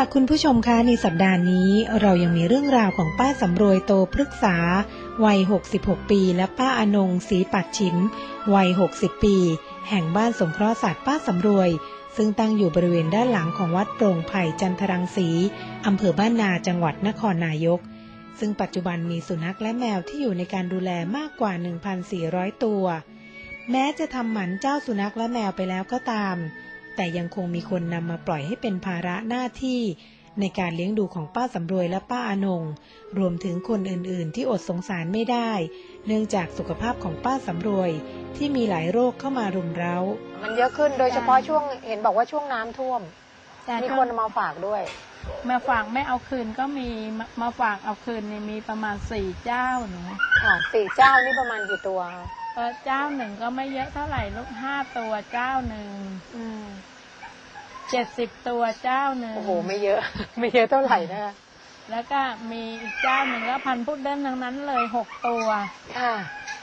ค่ะคุณผู้ชมคะในสัปดาห์นี้เรายังมีเรื่องราวของป้าสำรวยโตพฤกษา วัย 66 ปี และป้าอนงศรีปัดชิมวัย 60 ปี แห่งบ้านสงเคราะห์สัตว์ป้าสำรวย ซึ่งตั้งอยู่บริเวณด้านหลังของวัดโปร่งไผ่จันทรังสีอำเภอบ้านนาจังหวัดนครนายก ซึ่งปัจจุบันมีสุนัขและแมวที่อยู่ในการดูแลมากกว่า 1,400 ตัว แม้จะทำหมันเจ้าสุนัขและแมวไปแล้วก็ตาม แต่ยังคงมีคนนำมาปล่อยให้เป็นภาระหน้าที่ ในการเลี้ยงดูของป้าสำรวยและป้าอนง รวมถึงคนอื่นๆ ที่อดสงสารไม่ได้ เนื่องจากสุขภาพของป้าสำรวย ที่มีหลายโรคเข้ามารุมเร้า มันเยอะขึ้นโดยเฉพาะช่วงเห็นบอกว่าช่วงน้ำท่วม แต่มีก็คนเอามาฝากด้วย มาฝากไม่เอาคืนก็มีมามาฝากเอาคืนเนี่ยมีประมาณสี่เจ้าหนูค่ะสี่เจ้านี่ประมาณกี่ตัวคะ เออเจ้าหนึ่งก็ไม่เยอะเท่าไหร่ลูกห้าตัวเจ้าหนึ่งอืมเจ็ดสิบตัวเจ้าหนึ่งโอ้โหไม่เยอะ ไม่เยอะเท่าไหร่นะคะแล้วก็มีอีกเจ้าหนึ่งก็พันธุ์พุดเดิ้ลทั้งนั้นเลยหกตัวค่ะ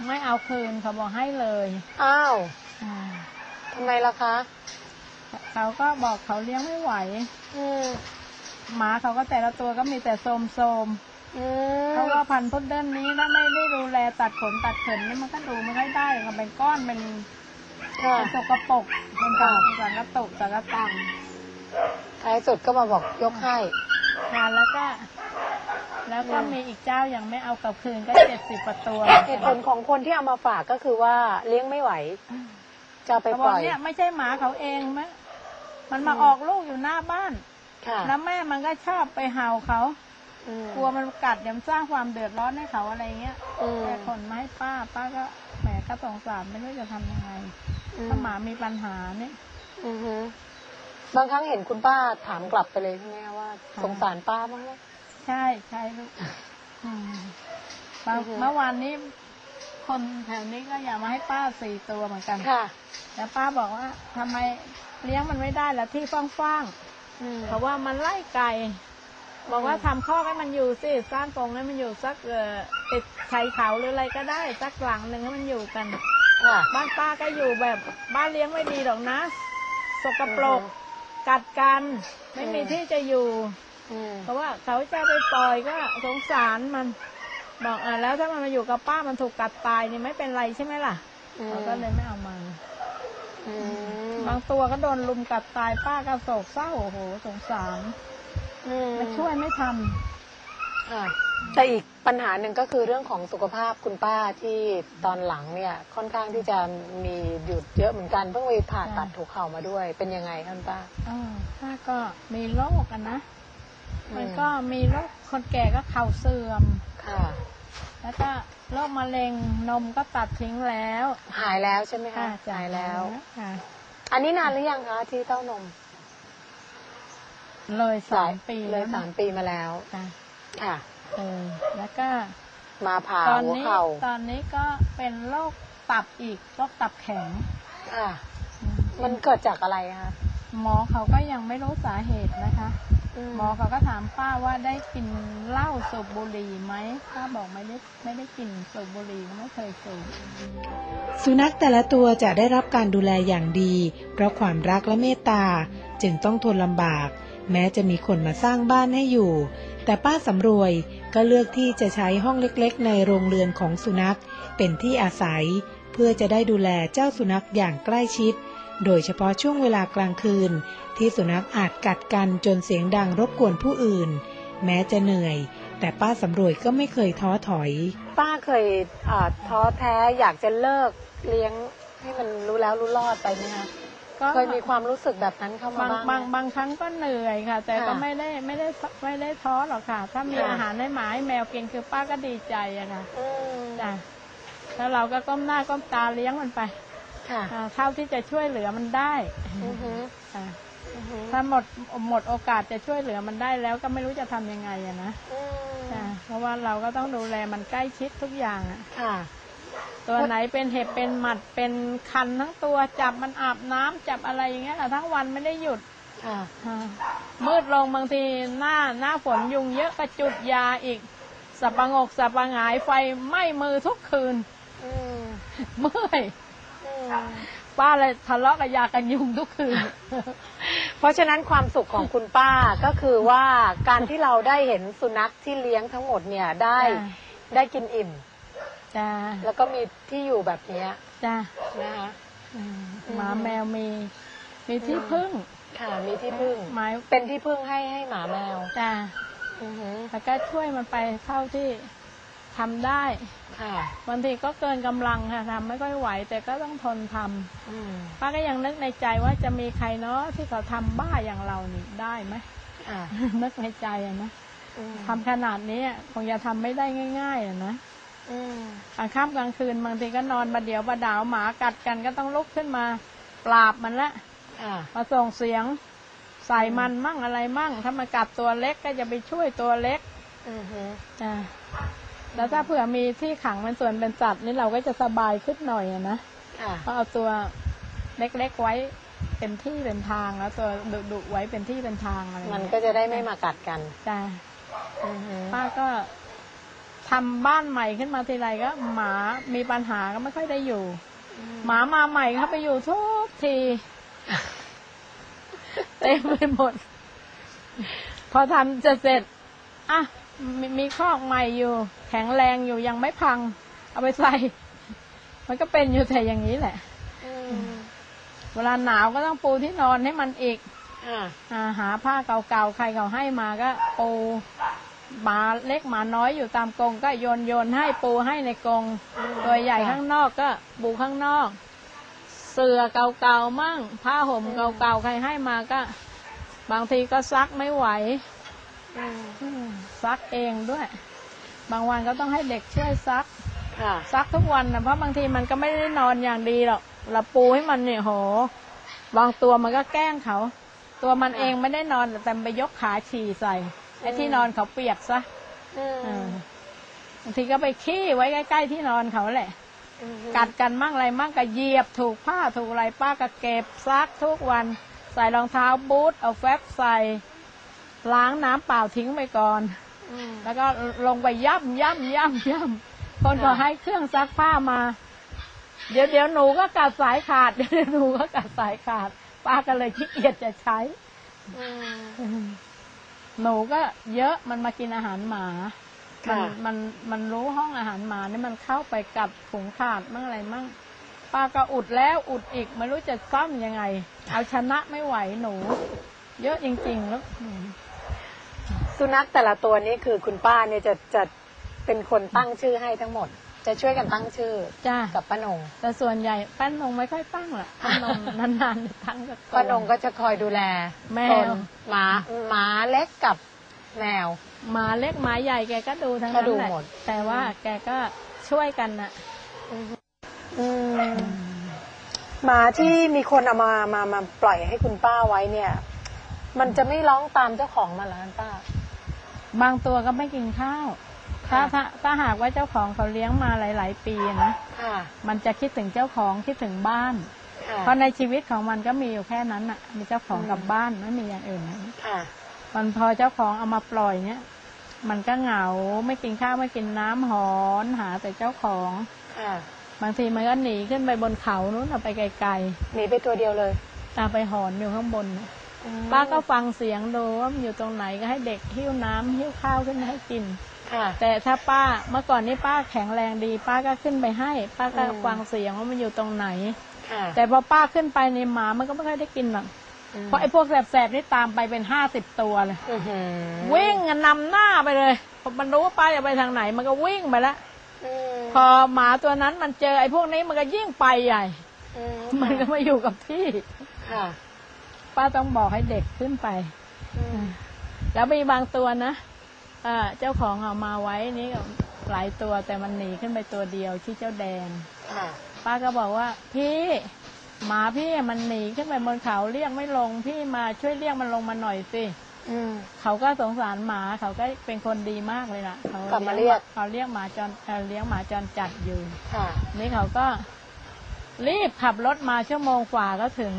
ไม่เอาคืนเขาบอกให้เลยอ้าวอ่าทำไมล่ะคะเขาก็บอกเขาเลี้ยงไม่ไหวอืมหมาเขาก็แต่ละตัวก็มีแต่โสมโสมอืๆม เพราะว่าพันธุ์พุดเดิ้ลนี้ถ้าไม่ได้ดูแลตัดขนตัดเข็นนี่มันก็ดูไม่ค่อยได้ค่ะเป็นก้อนเป็นเป็นสกปรกเป็นสารสารตุสารตังท้ายสุดก็มาบอกยกให้ค่ะแล้วก็ แล้วก็มีอีกเจ้ายังไม่เอากลับคืนก็เจ็ดสิบกว่าตัวเหตุผลของคนที่เอามาฝากก็คือว่าเลี้ยงไม่ไหว จะไปปล่อยเนี่ยไม่ใช่หมาเขาเองมะมันมาออกลูกอยู่หน้าบ้าน แล้วแม่มันก็ชอบไปเห่าเขา อืม กลัวมันกัดเดี๋ยวมันสร้างความเดือดร้อนให้เขาอะไรเงี้ยอืม แต่คนมาให้ป้า ป้าก็แหมก็สงสารไม่รู้จะทำยังไงอืมถ้าหมามีปัญหาเนี่ย อือฮึบางครั้งเห็นคุณป้าถามกลับไปเลยใช่ไหมคะว่า ค่ะ สงสารป้าบ้างไหม ใช่ใช่ลูกอืมบางอือฮึ เมื่อวานนี้ คนแถวนี้ก็อยากมาให้ป้าสี่ตัวเหมือนกัน ค่ะ แล้วป้าบอกว่าทำไมเลี้ยงมันไม่ได้ละที่ฟ้างอืมๆเพราะว่ามันไล่ไก่ บอกว่าทำข้อกให้มันอยู่สิสร้างกรงให้มันอยู่สักเอ่อติดชายเขาหรืออะไรก็ได้สักหลังหนึ่งให้มันอยู่กันค่ะบ้านป้าก็อยู่แบบบ้านเลี้ยงไม่ดีหรอกนะ สกปรกอือฮึกัดกัน ไม่มีอืมที่จะอยู่อืมเพราะว่าเขาจะไปปล่อยก็สงสารมันบอกอะแล้วถ้ามันมาอยู่กับป้ามันถูกกัดตายนี่ไม่เป็นไรใช่ไหมล่ะเขาก็เลยไม่เอามาอืมบางตัวก็โดนลุมกัดตายป้าก็โศกเศร้าโอ้โหสงสาร อืมมันช่วยไม่ทัน ค่ะแต่อีกปัญหาหนึ่งก็คือเรื่องของสุขภาพคุณป้าที่ตอนหลังเนี่ย ค่อนข้างที่จะมีหยุดเยอะเหมือนกันเพิ่งไปผ่าตัดค่ะถูกเข่ามาด้วย เป็นยังไงคะคุณป้าอ่าป้าก็มีโรคกันนะ อืม มันก็มีโรคคนแก่ก็เข่าเสื่อม ค่ะ แล้วก็โรคมะเร็งนมก็ตัดทิ้งแล้วหายแล้วใช่ไหมคะค่ะหายแล้ว ค่ะอันนี้นานหรือยังคะที่เต้านม เลยสามปีเลยแล้วนะสามปีมาแล้วค่ะค่ะเออแล้วก็มาผ่าตอนหัวนี้เข่าตอนนี้ก็เป็นโรคตับอีกโรคตับแข็งค่ะอืมมันเกิดจากอะไรคะหมอเขาก็ยังไม่รู้สาเหตุนะคะหมอเขาก็ถามป้าว่าได้กินเหล้าสูบบุหรี่ไหมป้าบอกไม่ได้ไม่ได้กินสูบบุหรี่ไม่เคยสูบสุนัขแต่ละตัวจะได้รับการดูแลอย่างดี เพราะความรักและเมตตาจึงต้องทนลำบาก แม้จะมีคนมาสร้างบ้านให้อยู่ แต่ป้าสำรวยก็เลือกที่จะใช้ห้องเล็กๆ ในโรงเรือนของสุนัข เป็นที่อาศัย เพื่อจะได้ดูแลเจ้าสุนัขอย่างใกล้ชิด โดยเฉพาะช่วงเวลากลางคืน ที่สุนัขอาจกัดกันจนเสียงดังรบกวนผู้อื่น แม้จะเหนื่อย แต่ป้าสำรวยก็ไม่เคยท้อถอย ป้าเคยท้อแท้อยากจะเลิกเลี้ยงให้มันรู้แล้วรู้รอดไปไหมคะ ก็เคยมีความรู้สึกแบบนั้นเข้ามาบางบ้างไหม บางบางครั้งก็เหนื่อยค่ะ แต่ก็ค่ะไม่ได้ไม่ได้ไม่ได้ท้อหรอกค่ะ ถ้ามีค่ะ อาหารให้หมาให้แมวกินคือป้าก็ดีใจอะค่ะอืมจ้ะแล้วเราก็ก้มหน้าก้มตาเลี้ยงมันไปค่ะอ่าเท่าที่จะช่วยเหลือมันได้อือฮึค่ะ อือฮึถ้าหมดหมดโอกาสจะช่วยเหลือมันได้แล้วก็ไม่รู้จะทำยังไงอะนะอืมจ้ะเพราะว่าเราก็ต้องดูแลมันใกล้ชิดทุกอย่างอะค่ะ ตัวไหนเป็นเห็บเป็นหมัดเป็นคันทั้งตัวจับมันอาบน้ำจับอะไรอย่างเงี้ยค่ะทั้งวันไม่ได้หยุดค่ะอ่ามืดลงบางทีหน้าหน้าฝนยุงเยอะก็จุดยาอีกสับประงกสับประหงายไฟไหม้มือทุกคืนอืมเมื่อยอืมป้าเลยทะเลาะกับยากันยุงทุกคืน เพราะฉะนั้นความสุขของคุณป้าก็คือว่าการที่เราได้เห็นสุนัขที่เลี้ยงทั้งหมดเนี่ยได้จ้ะได้กินอิ่ม จ้าแล้วก็มีที่อยู่แบบเนี้ยจ้านะคะอืมอืมหมาแมวมี มีที่พึ่งค่ะ มีที่พึ่งไม้เป็นที่พึ่งให้ให้หมาแมวจ้าอือหือแล้วก็ช่วยมันไปเท่าที่ทำได้ค่ะ บางทีก็เกินกำลังค่ะทำไม่ค่อยไหว แต่ก็ต้องทนทำอืมป้าก็ยังนึกในใจว่าจะมีใครเนาะที่เขาทำบ้าอย่างเรานี่ได้ไหม ค่ะ นึกในใจอะนะอืม ทำขนาดนี้อะคงจะทำไม่ได้ง่าย ๆอะนะอืม กลางค่ำกลางคืนบางทีก็นอนมาเดี๋ยวมาดาวหมากัดกันก็ต้องลุกขึ้นมา ปราบมันละค่ะมาส่งเสียงใส่มันมั่งอะไรมั่ง ถ้ามันกัดตัวเล็กก็จะไปช่วยตัวเล็กอือหือจ้ะแล้วถ้าเผื่อมีที่ขังเป็นส่วนเป็นสัตว์นี่เราก็จะสบายขึ้นหน่อยอะนะค่ะเพราะเอาตัวเล็กๆไว้เป็นที่เป็นทางแล้วตัวดุๆไว้เป็นที่เป็นทางอะไรอย่างมันเงี้ยก็จะได้ไม่มากัดกันจ้ะอือหือป้าก็ ทำบ้านใหม่ขึ้นมาทีไรก็ หมามีปัญหาก็ไม่ค่อยได้อยู่ หมามาใหม่เขาไปอยู่ทุกทีเต็มไปหมด พอทำจะเสร็จอะมมีคอกใหม่อยู่ แข็งแรงอยู่ยังไม่พัง เอาไปใส่ มันก็เป็นอยู่แต่อย่างนี้แหละอืมเวลาหนาวก็ต้องปูที่นอนให้มันอีกค่ะอ่าหาผ้าเก่าๆใครเขาให้มาก็ปู หมาเล็กหมาน้อยอยู่ตามกรงก็โยนโยนให้ปูให้ในกรงตัวใหญ่ข้างนอกก็ปูข้างนอก เสือเก่าๆมั่ง ผ้าห่มเก่าๆใครให้มาก็ บางทีก็ซักไม่ไหวอืมอืมซักเองด้วย บางวันก็ต้องให้เด็กช่วยซักค่ะซักทุกวันนะเพราะบางทีมันก็ไม่ได้นอนอย่างดีหรอกเราปูให้มันเนี่ยโหบางตัวมันก็แกล้งเขา ตัวมันเองไม่ได้นอนแต่ไปยกขาฉี่ใส่ไอ้ที่นอนเขาเปียกซะอืเอมอบางทีก็ไปขี้ไว้ใกล้ๆที่นอนเขาแหละอืมกัดกันมั่งอะไรมั่งก็เหยียบถูกผ้าถูกอะไรป้าก็เก็บซักทุกวัน ใส่รองเท้าบูทเอาแฟบใส่ล้างน้ำเปล่าทิ้งไปก่อนอืมแล้วก็ลงไปย่ำย่ำย่ำย่ำคนก็ค่ะให้เครื่องซักผ้ามา เดี๋ยวเดี๋ยวหนูก็กัดสายขาดเดี๋ยวหนูก็กัดสายขาด ป้าก็เลยขี้เกียจจะใช้อืม หนูก็เยอะมันมากินอาหารหมามัค่ะมันมันรู้ห้องอาหารหมานี่มันเข้าไปกัดถุงขาดมั่งอะไรมั่งป้าก็อุดแล้วอุดอีกไม่รู้จะซ่อมยังไง เอาชนะไม่ไหวหนู เยอะจริงๆแล้วอืมสุนัขแต่ละตัวนี้คือคุณป้าเนี่ยจะจะเป็นคนตั้งชื่อให้ทั้งหมด จะช่วยกันตั้งชื่อจ้ากับป้านงแต่ส่วนใหญ่ป้านงไม่ค่อยตั้งหรอกป้านงนานๆจะตั้งสักตัวป้านงก็จะคอยดูแลแมวคนหมาหมาเล็กกับแมวหมาเล็กหมาใหญ่แกก็ดูทั้งก็นั้นดูแหละหมดแต่ว่าแกก็ช่วยกันน่ะอืมหมาที่มีคนเอามามามาปล่อยให้คุณป้าไว้เนี่ย มันจะไม่ร้องตามเจ้าของมันเหรอคุณป้า บางตัวก็ไม่กินข้าว ถ้าถ้าถ้าหากว่าเจ้าของเขาเลี้ยงมาหลาย ๆ ปีนะค่ะมันจะคิดถึงเจ้าของคิดถึงบ้าน ค่ะเพราะในชีวิตของมันก็มีอยู่แค่นั้นน่ะ มีเจ้าของอืมกับบ้านไม่มีอย่างอื่นนะค่ะมันพอเจ้าของเอามาปล่อยเนี่ยมันก็เหงาไม่กินข้าวไม่กินน้ำหอนหาแต่เจ้าของ ค่ะบางทีมันก็หนีขึ้นไปบนเขานู้นเอาไปไกลหนีไปตัวเดียวเลยๆตามไปหอนอยู่ข้างบนน่ะป้าก็ฟังเสียงดูว่ามันอยู่ตรงไหนก็ให้เด็กหิ้วน้ำหิ้วข้าวขึ้นมาให้กิน ค่ะแต่ถ้าป้าเมื่อก่อนนี้ป้าแข็งแรงดี ป้าก็ขึ้นไปให้ ป้าก็อืม ฟังเสียงว่ามันอยู่ตรงไหน ค่ะแต่พอป้าขึ้นไปในหมามันก็ไม่ค่อยได้กินหรอกเพราะไอ้พวกแสบๆนี่ตามไปเป็นห้าสิบตัวเลย อื้อหือวิ่งกันนำหน้าไปเลยพอมันรู้ว่าป้าจะไปทางไหน มันก็วิ่งไปแล้วอืมพอหมาตัวนั้นมันเจอไอ้พวกนี้มันก็ยิ่งไปใหญ่ อืมันก็มาอยู่กับที่ ค่ะป้าต้องบอกให้เด็กขึ้นไป อืมแล้วมีบางตัวนะ เอ่อเจ้าของเอามาไว้นี่ก็หลายตัวแต่มันหนีขึ้นไปตัวเดียวที่เจ้าแดงค่ะป้าก็บอกว่า พี่หมาพี่มันหนีขึ้นไปบนเขาเรียกไม่ลงพี่มาช่วยเรียกมันลงมาหน่อยสิอืม เขาก็สงสารหมาเขาก็เป็นคนดีมากเลยล่ะเขากลับมาเรียก เขาเรียกหมาจรเอ่อเลี้ยงหมาจรจัดอยู่ ค่ะ นี่เขาก็ รีบขับรถมาชั่วโมงกว่าก็ถึง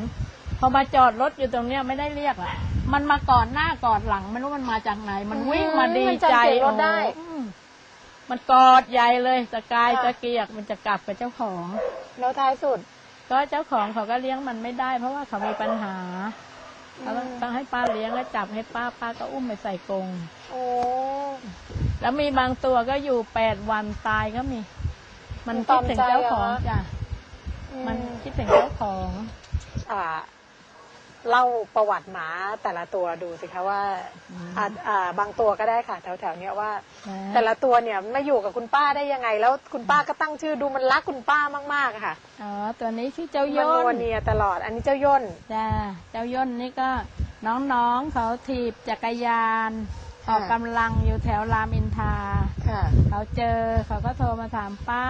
พอมาจอดรถอยู่ตรงเนี้ยไม่ได้เรียกอะ มันมาก่อนหน้าก่อนหลังไม่รู้มันมาจากไหน มันวิ่งมาดีมันใจจำเสียงรถได้ โอ้อืมมันกอดใหญ่เลยตะกายค่ะ ตะเกียกมันจะกลับกับเจ้าของ แล้วท้ายสุด ก็เจ้าของเขาก็เลี้ยงมันไม่ได้ เพราะว่าเขามีปัญหาเขาต้องต้องให้ป้าเลี้ยงแล้วจับให้ป้าป้าก็อุ้มไปใส่กรงโอ้แล้วมีบางตัวก็อยู่แปดวันตายก็มี มันตคิอดมถึงใจเจ้าเหรอของคะจ้ะอืมันคิดถึงเจ้าของ อ่า เล่าประวัติหมาแต่ละตัวดูสิคะว่าอืมอ่าอ่าบางตัวก็ได้ค่ะ แถวๆเนี้ยว่านะแต่ละตัวเนี่ยมาอยู่กับคุณป้าได้ยังไง แล้วคุณป้าก็ตั้งชื่อดูมันรักคุณป้ามากๆอะค่ะอ๋อตัวนี้ชื่อเจ้ามันย่นัวนเนียตลอดอันนี้เจ้าย่นจ้าเจ้าย่นนี่ก็น้องๆเขาถีบจักรยานค่ะออกกำลังอยู่แถวรามอินทราค่ะเขาเจอเขาก็โทรมาถามป้า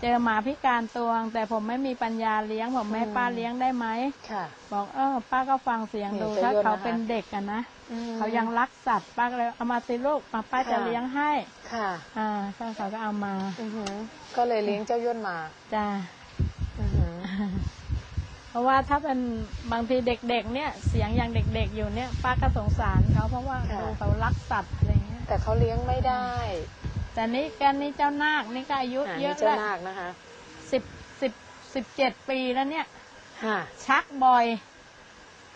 เจอหมาพิการตัวง แต่ผมไม่มีปัญญาเลี้ยง ผมไม่ให้อืมป้าเลี้ยงได้ไหมค่ะ บอกเออป้าก็ฟังเสียงดูเนี่ยถ้าเจ้าย่นเขานะคะเป็นเด็กอะนะอืมเขายังรักสัตว์ป้าก็เลยเอามาสิลูกมาป้าจะค่ะเลี้ยงให้ค่ะ อ่าก็เขาก็เอามาอือหือก็เลยเลี้ยงเจ้าย่นมาจ้าอือหือเพราะว่าถ้าเป็นบางทีเด็กๆ เนี่ย เสียงอย่างเด็กๆอยู่เนี่ย ป้าก็สงสารเขาเพราะว่าค่ะดูเขารักสัตว์อะไรเงี้ยแต่เขาเลี้ยงไม่ได้ แต่นี่กันนี่เจ้านาคนี่ก็อายุอ่าเยนี่อะเจ้าแล้วนาคนะคะสิบสิบสิบเจ็ดปีแล้วเนี่ย ค่ะ ชักบ่อย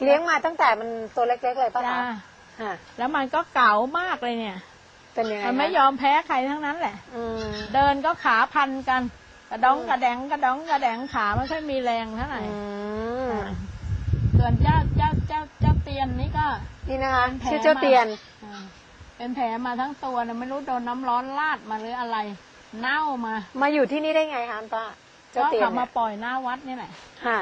เลี้ยงมาตั้งแต่มันตัวเล็กๆเลยป่ะจ้าคะค่ะแล้วมันก็เก๋ามากเลยเนี่ย เป็นยังไงมันไม่คะยอมแพ้ใครทั้งนั้นแหละ อืมเดินก็ขาพันกัน กระดองอืมกระแดงกระดองกระแดงขาไม่ค่อยมีแรงเท่าไหร่อืมอ่าส่วนเจ้าเจ้าเจ้าเจ้าเตียนนี่ก็ นี่นะคะเป็นแผลชื่อเจ้าเตียนอ่า เป็นแผลมาทั้งตัวนะไม่รู้โดนน้ำร้อนลาดมาหรืออะไร เน่ามามาอยู่ที่นี่ได้ไงคะป้าเจ้าก็เตียนเขาเนี่มายปล่อยหน้าวัดนี่แหละค่ะ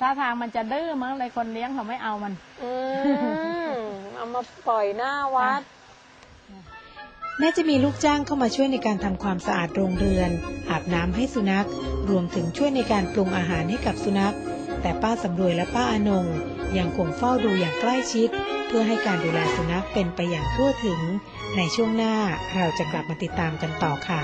ถ้าทางมันจะดื้อมั้งเลยคนเลี้ยงเขาไม่เอามัน อืมเอามาปล่อยหน้าวัด แม้จะมีลูกจ้างเข้ามาช่วยในการทำความสะอาดโรงเรือน อาบน้ำให้สุนัข รวมถึงช่วยในการปรุงอาหารให้กับสุนัข แต่ป้าสำรวยและป้าอานงยังคงเฝ้าดูอย่างใกล้ชิด เพื่อให้การดูแลสุนัขเป็นไปอย่างทั่วถึง ในช่วงหน้าเราจะกลับมาติดตามกันต่อค่ะ